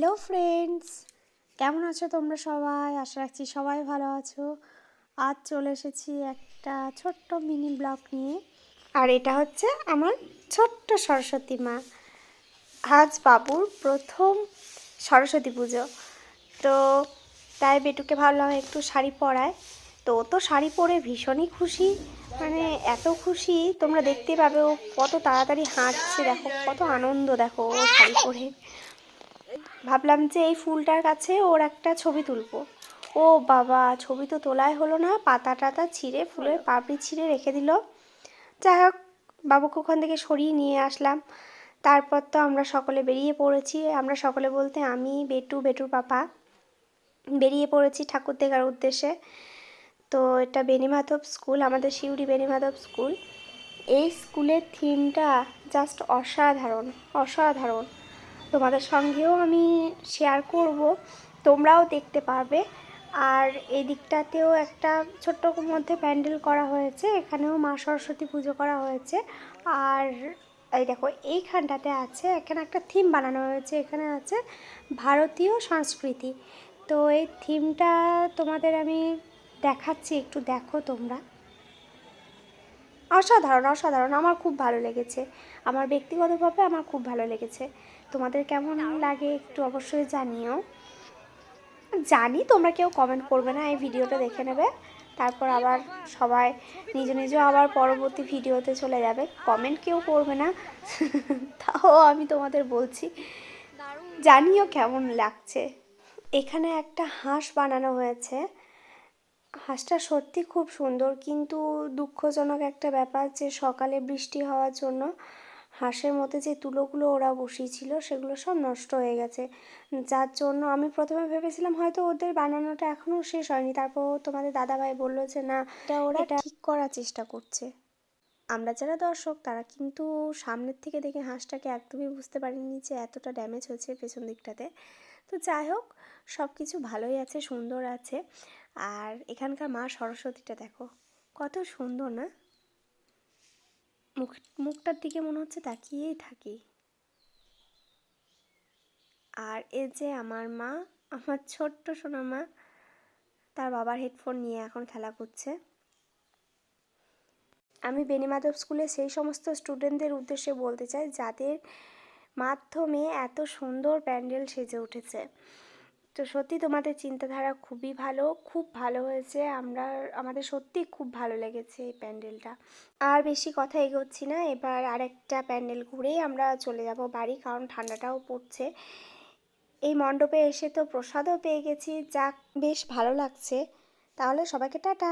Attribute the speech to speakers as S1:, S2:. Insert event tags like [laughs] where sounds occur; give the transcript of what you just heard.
S1: Hello friends কেমন আছো তোমরা সবাই? আশা রাখছি সবাই ভালো আছো। আজ চলে এসেছি একটা ছোট্ট মিনি ব্লগ নিয়ে। আর এটা হচ্ছে আমার ছোট্ট সরস্বতী মা। আজ বাবুর প্রথম সরস্বতী পুজো। তো তাই বেটুকে ভাবলাম একটু শাড়ি পরায় তো তো শাড়ি পরে ভীষণই খুশি। মানে এত খুশি, তোমরা দেখতে পাবে ও কত তাড়াতাড়ি হাঁটছে। দেখো, কত আনন্দ দেখো ও শাড়ি পরে। ভাবলাম যে এই ফুলটার কাছে ওর একটা ছবি তুলবো। ও বাবা, ছবি তো তোলাই হলো না, পাতা টাতা ছিঁড়ে ফুলের পাপড়ি ছিঁড়ে রেখে দিল। যাই হোক, বাবুকে ওখান থেকে সরিয়ে নিয়ে আসলাম। তারপর তো আমরা সকলে বেরিয়ে পড়েছি। আমরা সকলে বলতে আমি, বেটু, বেটুর পাপা বেরিয়ে পড়েছি ঠাকুর দেখার উদ্দেশ্যে। তো এটা বেনিমাধব স্কুল, আমাদের শিউরি বেনিমাধব স্কুল। এই স্কুলের থিমটা জাস্ট অসাধারণ অসাধারণ। তোমাদের সঙ্গেও আমি শেয়ার করব, তোমরাও দেখতে পারবে। আর এই দিকটাতেও একটা ছোট্ট মধ্যে প্যান্ডেল করা হয়েছে, এখানেও মা সরস্বতী পুজো করা হয়েছে। আর এই দেখো, এইখানটাতে আছে, এখানে একটা থিম বানানো হয়েছে, এখানে আছে ভারতীয় সংস্কৃতি। তো এই থিমটা তোমাদের আমি দেখাচ্ছি, একটু দেখো তোমরা। অসাধারণ অসাধারণ। আমার খুব ভালো লেগেছে। আমার ব্যক্তিগতভাবে আমার খুব ভালো লেগেছে। তোমাদের কেমন লাগে একটু অবশ্যই জানিও। জানি, তোমরা কেউ কমেন্ট করবে না, এই ভিডিওটা দেখে নেবে। তারপর আবার সবাই নিজ নিজ আবার পরবর্তী ভিডিওতে চলে যাবে। কমেন্ট কেউ করবে না। [laughs] তাও আমি তোমাদের বলছি। জানিও কেমন লাগছে। এখানে একটা হাঁস বানানো হয়েছে। হাঁসটা সত্যি খুব সুন্দর কিন্তু দুঃখজনক একটা ব্যাপার যে সকালে বৃষ্টি হওয়ার জন্য হাঁসের মধ্যে যে তুলোগুলো ওরা বসিয়েছিল সেগুলো সব নষ্ট হয়ে গেছে। যার জন্য আমি প্রথমে ভেবেছিলাম হয়তো ওদের বানানোটা এখনও শেষ হয়নি। তারপর তোমাদের দাদাভাই বলল যে না এটা ওরা এটা ঠিক করার চেষ্টা করছে। আমরা যারা দর্শক, তারা কিন্তু সামনের থেকে দেখে হাঁসটাকে একদমই বুঝতে পারিনি যে এতটা ড্যামেজ হয়েছে পেছন দিকটাতে। তো যাই হোক সব কিছু ভালোই আছে, সুন্দর আছে। আর এখানকার মা সরস্বতীটা দেখো, কত সুন্দর না? মুখ, মুখটার দিকে মনে হচ্ছে তাকিয়েই থাকি। আর এ যে আমার মা, আমার ছোট্ট সোনা মা, তার বাবার হেডফোন নিয়ে এখন খেলা করছে। আমি বেনিমাধব স্কুলে সেই সমস্ত স্টুডেন্টদের উদ্দেশ্যে বলতে চাই, যাদের মাধ্যমে এত সুন্দর প্যান্ডেল সেজে উঠেছে। তো সত্যি তোমাদের চিন্তাধারা খুবই ভালো, খুব ভালো হয়েছে। আমরা, আমাদের সত্যি খুব ভালো লেগেছে এই প্যান্ডেলটা। আর বেশি কথা এগোচ্ছি না, এবার আরেকটা প্যান্ডেল ঘুরেই আমরা চলে যাব বাড়ি, কারণ ঠান্ডাটাও পড়ছে। এই মণ্ডপে এসে তো প্রসাদও পেয়ে গেছি, যাক, বেশ ভালো লাগছে। তাহলে সবাইকে টাটা।